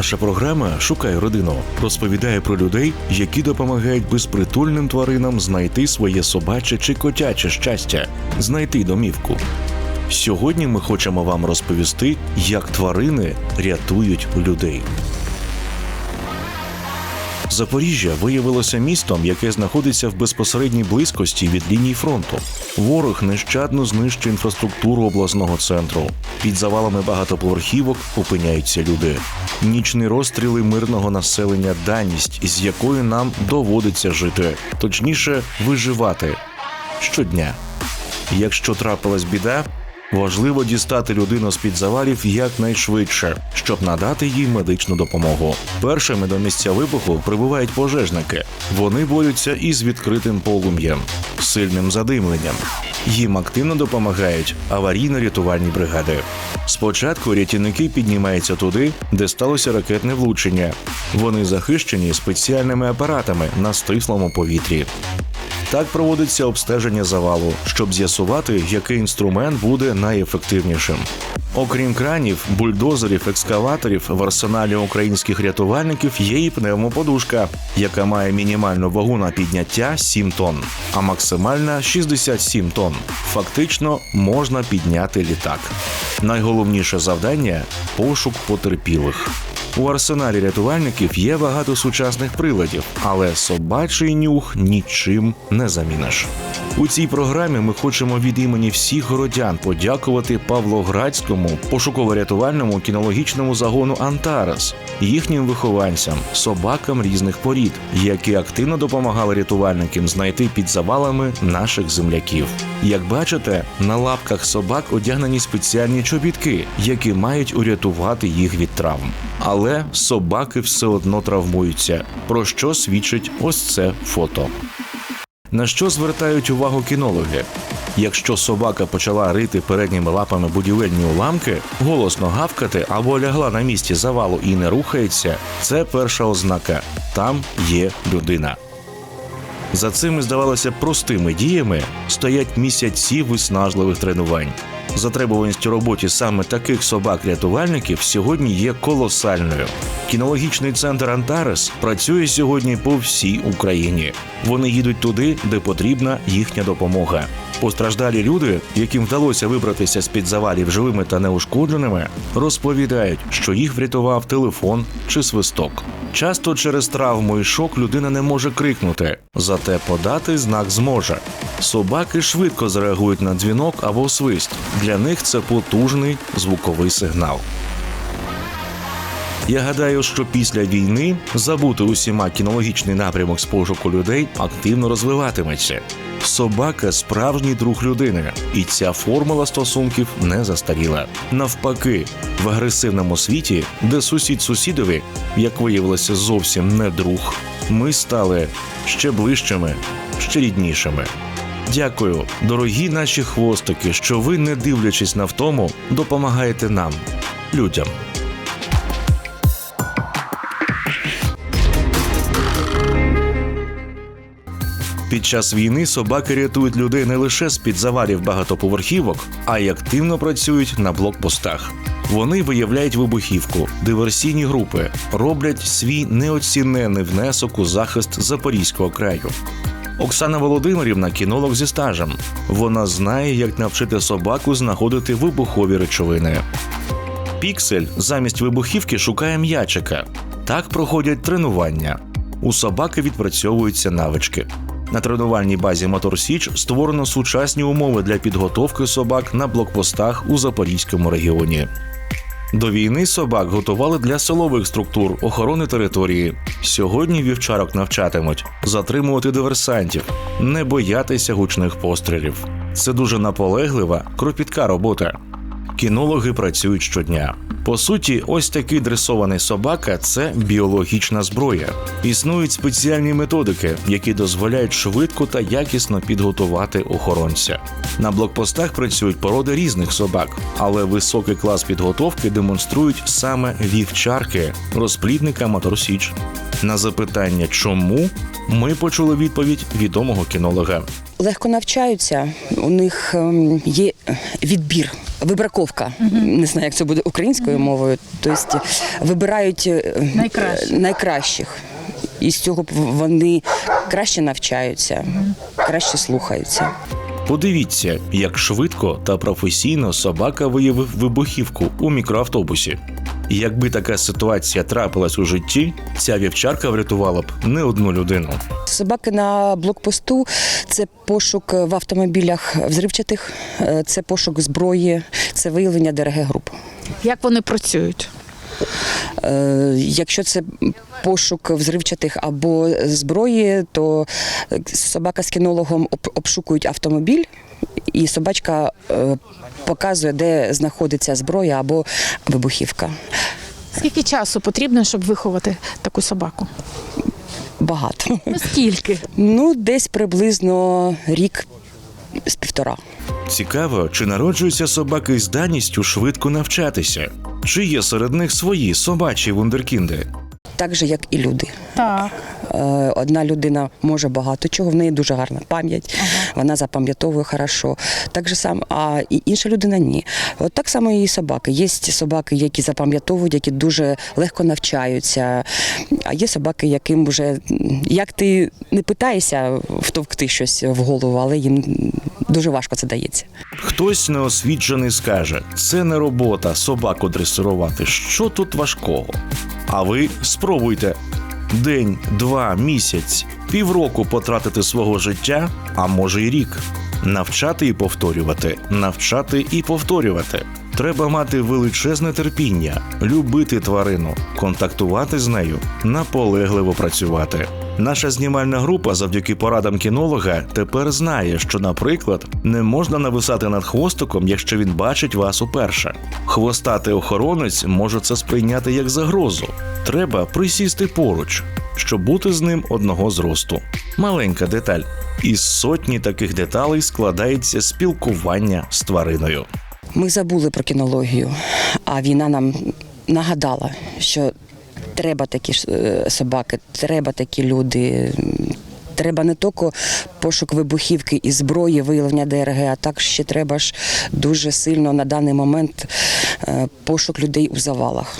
Наша програма Шукай родину розповідає про людей, які допомагають безпритульним тваринам знайти своє собаче чи котяче щастя, знайти домівку. Сьогодні ми хочемо вам розповісти, як тварини рятують людей. Запоріжжя виявилося містом, яке знаходиться в безпосередній близькості від лінії фронту. Ворог нещадно знищує інфраструктуру обласного центру. Під завалами багатоповерхівок опиняються люди. Нічні розстріли мирного населення даність, з якою нам доводиться жити, точніше, виживати щодня. Якщо трапилась біда, важливо дістати людину з під завалів якнайшвидше, щоб надати їй медичну допомогу. Першими до місця вибуху прибувають пожежники. Вони борються із відкритим полум'ям, сильним задимленням. Їм активно допомагають аварійно-рятувальні бригади. Спочатку рятівники піднімаються туди, де сталося ракетне влучення. Вони захищені спеціальними апаратами на стислому повітрі. Так проводиться обстеження завалу, щоб з'ясувати, який інструмент буде найефективнішим. Окрім кранів, бульдозерів, екскаваторів в арсеналі українських рятувальників є і пневмоподушка, яка має мінімальну вагу на підняття 7 тонн, а максимальна 67 тонн. Фактично можна підняти літак. Найголовніше завдання пошук потерпілих. У арсеналі рятувальників є багато сучасних приладів, але собачий нюх нічим не заміниш. У цій програмі ми хочемо від імені всіх городян подякувати Павлоградському пошуково-рятувальному кінологічному загону Антарес, їхнім вихованцям, собакам різних порід, які активно допомагали рятувальникам знайти під завалами наших земляків. Як бачите, на лапках собак одягнені спеціальні чобітки, які мають урятувати їх від травм. Але собаки все одно травмуються, про що свідчить ось це фото. На що звертають увагу кінологи? Якщо собака почала рити передніми лапами будівельні уламки, голосно гавкати або лягла на місці завалу і не рухається, це перша ознака там є людина. За цими, здавалося, простими діями стоять місяці виснажливих тренувань. Затребуваність у роботі саме таких собак-рятувальників сьогодні є колосальною. Кінологічний центр Антарес працює сьогодні по всій Україні. Вони їдуть туди, де потрібна їхня допомога. Постраждалі люди, яким вдалося вибратися з під завалів живими та неушкодженими, розповідають, що їх врятував телефон чи свисток. Часто через травму і шок людина не може крикнути, зате подати знак зможе. Собаки швидко зреагують на дзвінок або свист. Для них це потужний звуковий сигнал. Я гадаю, що після війни забути усіма кінологічний напрямок з пошуку людей активно розвиватиметься. Собака справжній друг людини, і ця формула стосунків не застаріла. Навпаки, в агресивному світі, де сусід сусідові, як виявилося, зовсім не друг, ми стали ще ближчими, ще ріднішими. Дякую, дорогі наші хвостики, що ви, не дивлячись на втому, допомагаєте нам, людям. Під час війни собаки рятують людей не лише з під завалів багатоповерхівок, а й активно працюють на блокпостах. Вони виявляють вибухівку, диверсійні групи, роблять свій неоцінений внесок у захист Запорізького краю. Оксана Володимирівна кінолог зі стажем. Вона знає, як навчити собаку знаходити вибухові речовини. Піксель замість вибухівки шукає м'ячика. Так проходять тренування. У собаки відпрацьовуються навички. На тренувальній базі Мотор Січ створено сучасні умови для підготовки собак на блокпостах у Запорізькому регіоні. До війни собак готували для силових структур охорони території. Сьогодні вівчарок навчатимуть затримувати диверсантів, не боятися гучних пострілів. Це дуже наполеглива, кропітка робота. Кінологи працюють щодня. По суті, ось такий дресований собака це біологічна зброя. Існують спеціальні методики, які дозволяють швидко та якісно підготувати охоронця. На блокпостах працюють породи різних собак, але високий клас підготовки демонструють саме вівчарки, розплідника Моторсіч. На запитання, чому ми почули відповідь відомого кінолога. легко навчаються. У них ем, є відбір вибраковка. Не знаю, як це буде українською мовою. Тобто вибирають е, Найкращих. найкращих. І з цього вони краще навчаються, краще слухаються. Подивіться, як швидко та професійно собака виявив вибухівку у мікроавтобусі. Якби така ситуація трапилась у житті, ця вівчарка врятувала б не одну людину. Собаки на блокпосту це пошук в автомобілях взривчатих, е, це пошук зброї, це виявлення ДРГ груп. Як вони працюють? Е, Якщо це пошук взривчатих або зброї, то е, собака з кінологом обшукують автомобіль, і собачка е, показує, де знаходиться зброя або вибухівка. Скільки часу потрібно, щоб виховати таку собаку? Багато. Ну, скільки? Ну, десь приблизно рік з півтора. Цікаво, чи народжуються собаки з даністю швидко навчатися, чи є серед них свої собачі вундеркінди. Так же, як і люди. Так. Е, Одна людина може багато чого, в неї дуже гарна пам'ять, вона запам'ятовує хорошо. Так же сам, а інша людина ні. От так само і собаки. Є собаки, які запам'ятовують, які дуже легко навчаються. А є собаки, яким вже як ти не питаєшся втовкти щось в голову, але їм дуже важко це дається. Хтось неосвічений скаже: це не робота собаку дресирувати. Що тут важкого? А ви спробуйте день, два, місяць, півроку потратити свого життя, а може й рік. Навчати і повторювати, навчати і повторювати. Треба мати величезне терпіння, любити тварину, контактувати з нею, наполегливо працювати. Наша знімальна група, завдяки порадам кінолога, тепер знає, що, наприклад, не можна нависати над хвостиком, якщо він бачить вас уперше. Хвостатий охоронець може це сприйняти як загрозу. Треба присісти поруч, щоб бути з ним одного зросту. Маленька деталь. Із сотні таких деталей складається спілкування з твариною. Ми забули про кінологію, а війна нам нагадала, що треба такі е, собаки, треба такі люди. Треба не тільки пошук вибухівки і зброї, виявлення ДРГ, а так ще треба ж дуже сильно на даний момент е, пошук людей у завалах.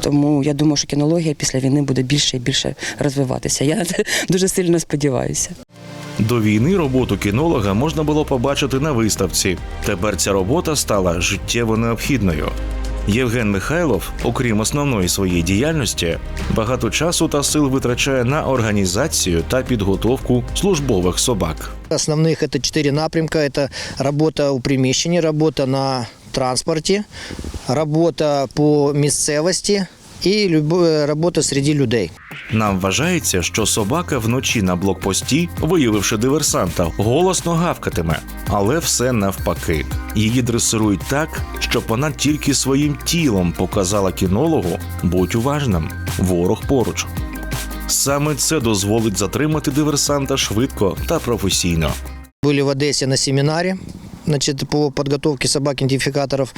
Тому я думаю, що кінологія після війни буде більше і більше розвиватися. Я дуже сильно сподіваюся. До війни роботу кінолога можна було побачити на виставці. Тепер ця робота стала життєво необхідною. Євген Михайлов, окрім основної своєї діяльності, багато часу та сил витрачає на організацію та підготовку службових собак. Основных это четыре напрямка. Это работа у приміщенні, работа на транспорті, работа по місцевості і робота серед людей. Нам вважається, що собака вночі на блокпості, виявивши диверсанта, голосно гавкатиме, але все навпаки. Її дресирують так, щоб вона тільки своїм тілом показала кінологу будь уважним, ворог поруч. Саме це дозволить затримати диверсанта швидко та професійно. Были в Одессе на семинаре значит, по подготовке собак-идентификаторов.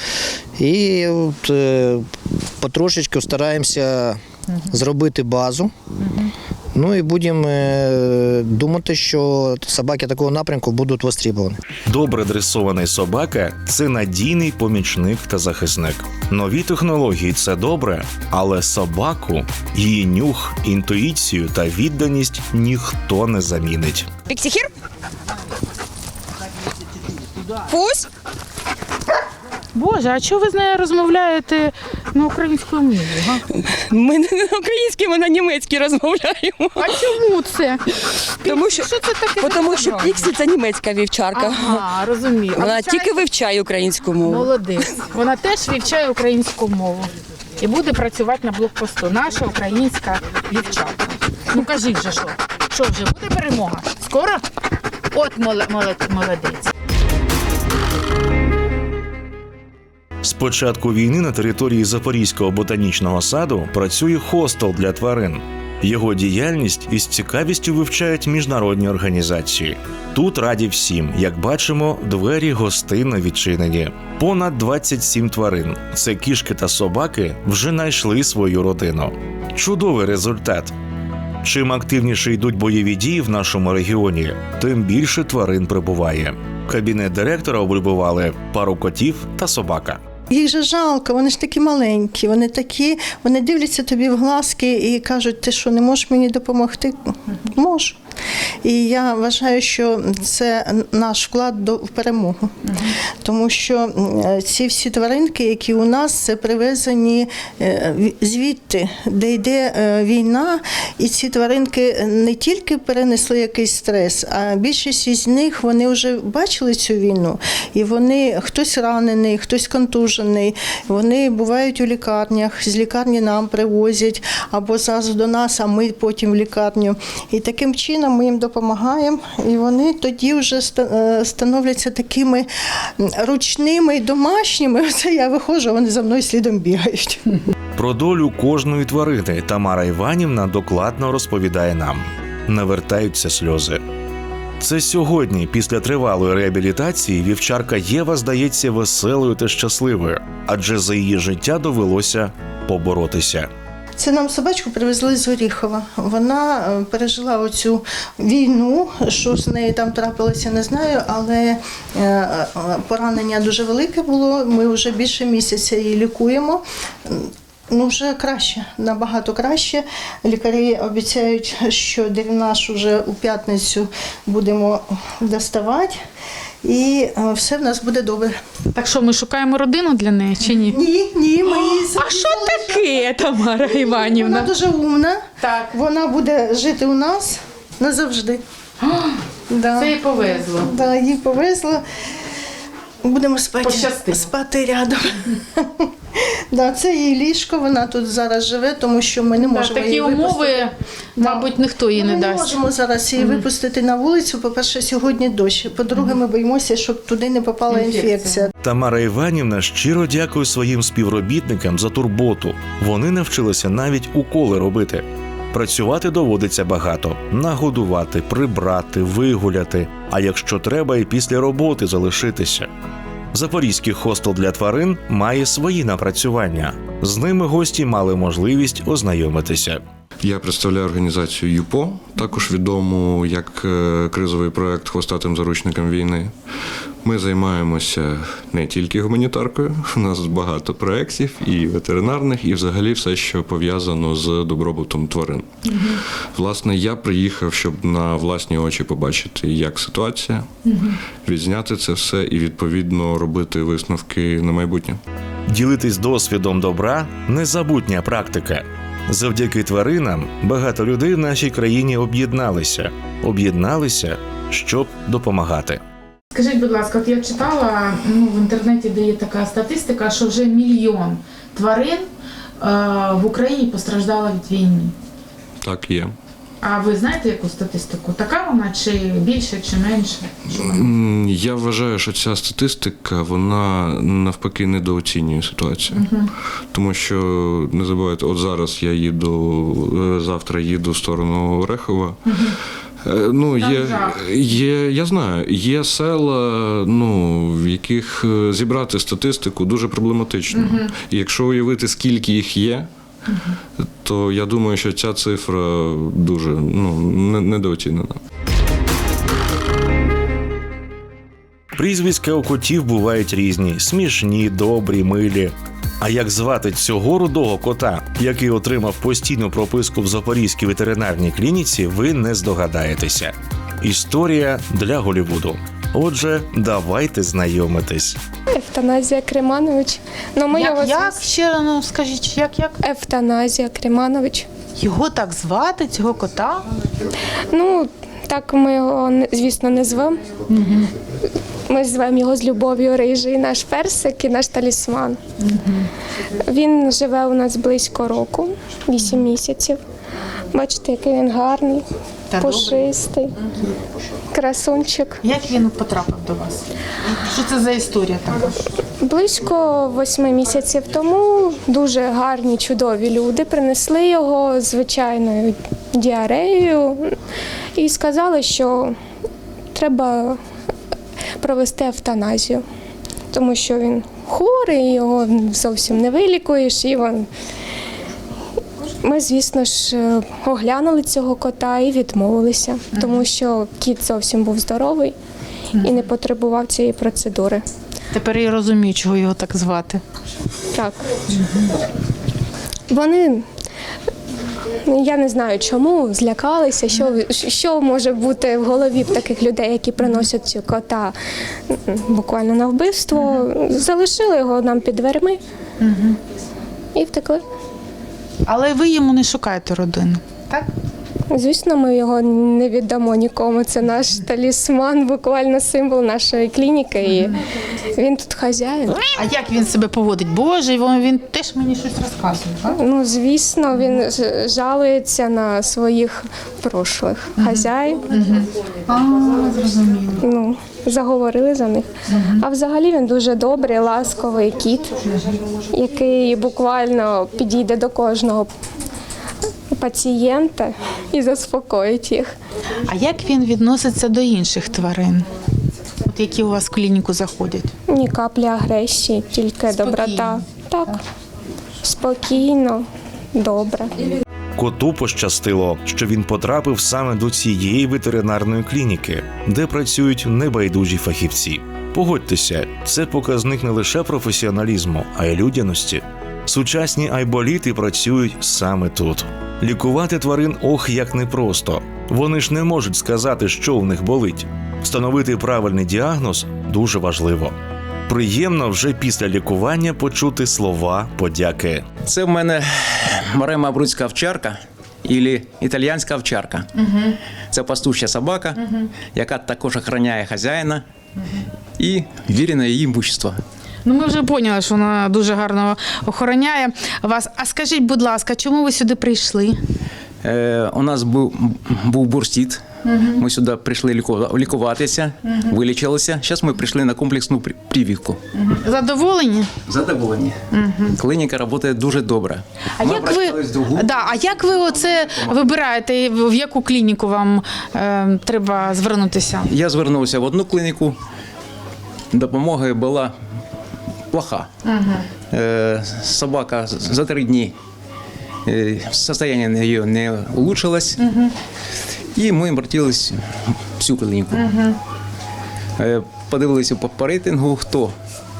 І от, е, потрошечку стараємося зробити базу. Ну і будемо е, думати, що собаки такого напрямку будуть востребовані. Добре дресований собака це надійний помічник та захисник. Нові технології це добре, але собаку, її нюх, інтуїцію та відданість ніхто не замінить. Піксіхір? Фусь? Боже, а чого ви з нею розмовляєте на українською мові? га? Ми не на українській, ми на німецькій розмовляємо. А чому це? Тому що, Що це таке? тому що програма? Піксі це німецька вівчарка. Ага, розумію. Вона вивчає- тільки вивчає українську мову. Молодець. Вона теж вивчає українську мову і буде працювати на блокпосту. Наша українська дівчатка. Ну кажіть же що? Що вже буде перемога? Скоро? От моле- моле- молодець. З початку війни на території Запорізького ботанічного саду працює хостел для тварин. Його діяльність із цікавістю вивчають міжнародні організації. Тут раді всім, як бачимо, двері гостинно відчинені. Понад 27 тварин. Це кішки та собаки вже знайшли свою родину. Чудовий результат. Чим активніше йдуть бойові дії в нашому регіоні, тим більше тварин прибуває. Кабінет директора облюбували пару котів та собака. Їх же жалко, вони ж такі маленькі, вони такі, вони дивляться тобі в глазки і кажуть, ти що, не можеш мені допомогти? Можу. І я вважаю, що це наш вклад до в перемогу. Тому що ці всі тваринки, які у нас, це привезені е, звідти, де йде е, війна, і ці тваринки не тільки перенесли якийсь стрес, а більшість із них вони вже бачили цю війну, і вони хтось ранений, хтось контужений. Вони бувають у лікарнях, з лікарні нам привозять або зразу до нас, а ми потім в лікарню. І таким чином ми їм допомагаємо, і вони тоді вже е, становляться такими ручними і домашніми. Оце я виходжу, вони за мною слідом бігають. Про долю кожної тварини Тамара Іванівна докладно розповідає нам. Навертаються сльози. Це сьогодні, після тривалої реабілітації, вівчарка Єва здається веселою та щасливою, адже за її життя довелося поборотися. Це нам собачку привезли з Оріхова. Вона е, пережила оцю війну. Що з нею там трапилося, не знаю, але е, е, поранення дуже велике було. Ми вже більше місяця її лікуємо. Ну, вже краще, набагато краще. Лікарі обіцяють, що дренаж вже у п'ятницю будемо доставати, і е, все в нас буде добре. Так що ми шукаємо родину для неї чи ні? Ні, ні, ми її А що таке, Тамара Іванівна? Вона дуже умна. Так. Вона буде жити у нас назавжди. Да. Це їй повезло. Да, їй повезло. Будемо спати, Пощастило. спати рядом. да, це її ліжко, вона тут зараз живе, тому що ми не Так, можемо такі її умови, випустити. мабуть, ніхто їй Ми не не дасть. можемо зараз її випустити на вулицю. По-перше, сьогодні дощ. По-друге, ми боїмося, щоб туди не попала Інфекція. інфекція. Тамара Іванівна щиро дякує своїм співробітникам за турботу. Вони навчилися навіть уколи робити. Працювати доводиться багато: нагодувати, прибрати, вигуляти. А якщо треба, і після роботи залишитися. Запорізький хостел для тварин має свої напрацювання. З ними гості мали можливість ознайомитися. Я представляю організацію ЮПО, також відому як е, кризовий проект хвостатим заручникам війни. Ми займаємося не тільки гуманітаркою. У нас багато проєктів і ветеринарних, і взагалі все, що пов'язано з добробутом тварин. Власне, я приїхав, щоб на власні очі побачити, як ситуація, відзняти це все і відповідно робити висновки на майбутнє. Ділитись досвідом добра незабутня практика. Завдяки тваринам багато людей в нашій країні об'єдналися, об'єдналися, щоб допомагати. Скажіть, будь ласка, от я читала ну, в інтернеті, де є така статистика, що вже мільйон тварин е, в Україні постраждало від війни. Так є. А ви знаєте яку статистику? Така вона чи більше, чи менше? Я вважаю, що ця статистика вона навпаки недооцінює ситуацію. Тому що не забувайте, от зараз я їду, е, завтра їду в сторону Орехова. Е, Ну, Там є, жах. є, я знаю, є села, ну, в яких е, зібрати статистику дуже проблематично. І якщо уявити, скільки їх є, то я думаю, що ця цифра дуже ну, недооцінена. Прізвиська у котів бувають різні: смішні, добрі, милі. А як звати цього рудого кота, який отримав постійну прописку в Запорізькій ветеринарній клініці, ви не здогадаєтеся. Історія для Голівуду. Отже, давайте знайомитись. Евтаназія Креманович. Ну, ми його Як, як звали ще ну скажіть, як як Евтаназія Креманович. його так звати, цього кота? Ну, так ми його, не- звісно, не звемо. Ми звемо його з любов'ю рижий, наш персик і наш талісман. Він живе у нас близько року, 8 місяців. Бачите, який він гарний, Та добрий. пушистий, красунчик. Як він потрапив до вас? Що це за історія така? Близько восьми місяців тому дуже гарні, чудові люди принесли його звичайною діареєю і сказали, що треба провести евтаназію, тому що він хворий, його зовсім не вилікуєш. І він... Ми, звісно ж, е, оглянули цього кота і відмовилися, тому що кіт зовсім був здоровий. і не потребував цієї процедури. Тепер я розумію, чого його так звати. Так. Вони. Я не знаю чому, злякалися, що, що може бути в голові в таких людей, які приносять цю кота буквально на вбивство. Залишили його нам під дверми і втекли. Але ви йому не шукаєте родину. Так? Звісно, ми його не віддамо нікому. Це наш талісман, буквально символ нашої клініки. І він тут хазяїн. А як він себе поводить? Боже, він, теж мені щось розказує. Так? Ну, звісно, він жалується на своїх прошлих хазяїв. А, зрозуміло. Ну, заговорили за них. А взагалі він дуже добрий, ласковий кіт, який буквально підійде до кожного пацієнта і заспокоїть їх. А як він відноситься до інших тварин, от які у вас в клініку заходять? Ні каплі агресії, тільки доброта. Так, спокійно, добре. Коту пощастило, що він потрапив саме до цієї ветеринарної клініки, де працюють небайдужі фахівці. Погодьтеся, це показник не лише професіоналізму, а й людяності. Сучасні айболіти працюють саме тут. Лікувати тварин ох як непросто. Вони ж не можуть сказати, що в них болить. Встановити правильний діагноз дуже важливо. Приємно вже після лікування почути слова подяки. Це в мене Марема Бруцька овчарка і італійська овчарка. Це пастуща собака, яка також охороняє хазяїна і вірить на її імущество. Ну, ми вже поняли, що вона дуже гарно охороняє вас. А скажіть, будь ласка, чому ви сюди прийшли? Е, у нас був, був бурстит. Ми сюди прийшли ліку- лікуватися, вилічилися. Зараз ми прийшли на комплексну при- прививку. Задоволені? Задоволені. Клініка працює дуже добре. А Ми як ви да, а як ви оце вибираєте, в в яку клініку вам е, треба звернутися? Я звернувся в одну клініку, допомога була плоха. Е, Собака за три дні е, состояние її не улучшилось. І ми обратились в всю клініку. Е, Подивилися по, по рейтингу, хто,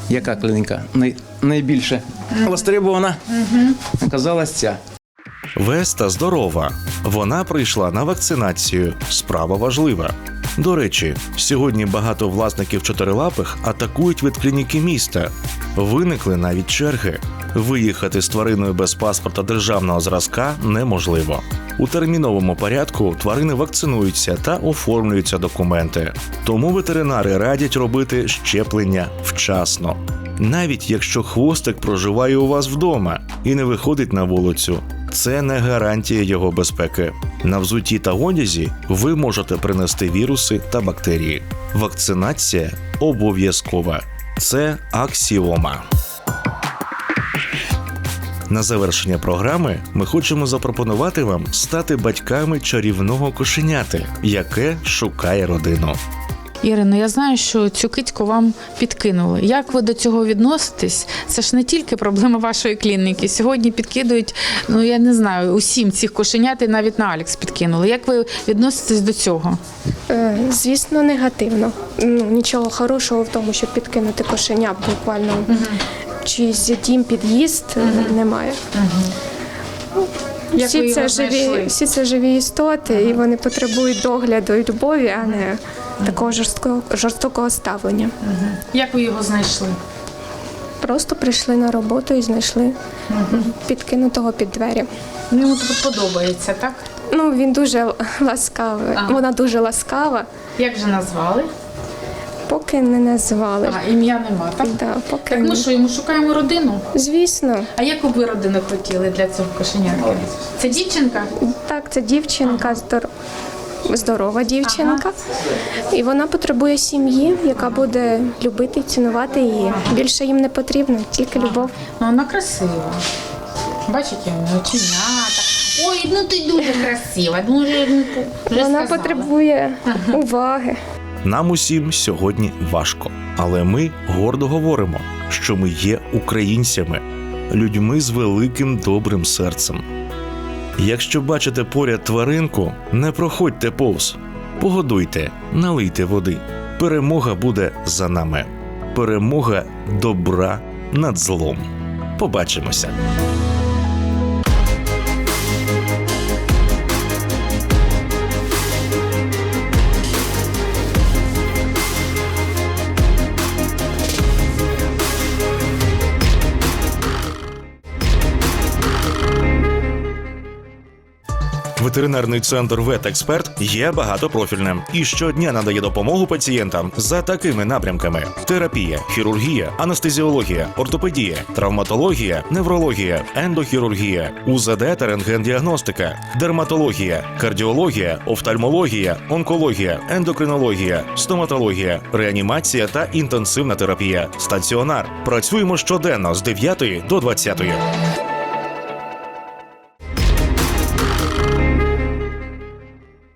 яка клініка най, найбільше востребована. Оказалась ця. Веста здорова. Вона прийшла на вакцинацію. Справа важлива. До речі, сьогодні багато власників чотирилапих атакують від клініки міста. Виникли навіть черги. Виїхати з твариною без паспорта державного зразка неможливо. У терміновому порядку тварини вакцинуються та оформлюються документи. Тому ветеринари радять робити щеплення вчасно. Навіть якщо хвостик проживає у вас вдома і не виходить на вулицю, це не гарантія його безпеки. На взутті та одязі ви можете принести віруси та бактерії. Вакцинація обов'язкова. Це аксіома. На завершення програми ми хочемо запропонувати вам стати батьками чарівного кошеняти, яке шукає родину. Ірино, я знаю, що цю кицьку вам підкинули. Як ви до цього відноситесь? Це ж не тільки проблема вашої клініки. Сьогодні підкидують, ну я не знаю, усім цих кошенят і навіть на Алекс підкинули. Як ви відноситесь до цього? Е, Звісно, негативно. Ну, нічого хорошого в тому, щоб підкинути кошеня буквально чийсь дім під'їзд е, немає. Як Всі це, знайшли? живі, всі це живі істоти, і вони потребують догляду і любові, а не такого жорсткого, жорстокого ставлення. Як ви його знайшли? Просто прийшли на роботу і знайшли підкинутого під двері. Ну, йому тут подобається, так? Ну, він дуже ласкавий, Ага. вона дуже ласкава, Як же назвали? поки не назвали. А, ім'я нема, так? Да, поки Так, ну що, йому шукаємо родину? Звісно, А яку ви родину хотіли для цього кошенятки? Це дівчинка? так, це дівчинка здор... здорова дівчинка, і вона потребує сім'ї, яка буде любити і цінувати її. Більше їм не потрібно, тільки любов. Ну, вона красива. Бачите, оченята. Ой, ну ти дуже красива. Дуже, ну, вже Вона сказала. потребує уваги. Нам усім сьогодні важко, але ми гордо говоримо, що ми є українцями, людьми з великим добрим серцем. Якщо бачите поряд тваринку, не проходьте повз, погодуйте, налийте води. Перемога буде за нами. Перемога добра над злом. Побачимося. Ветеринарний центр Ветексперт є багатопрофільним і щодня надає допомогу пацієнтам за такими напрямками: терапія, хірургія, анестезіологія, ортопедія, травматологія, неврологія, ендохірургія, УЗД та рентгендіагностика, дерматологія, кардіологія, офтальмологія, онкологія, ендокринологія, стоматологія, реанімація та інтенсивна терапія. Стаціонар. Працюємо щоденно з 9 до 20.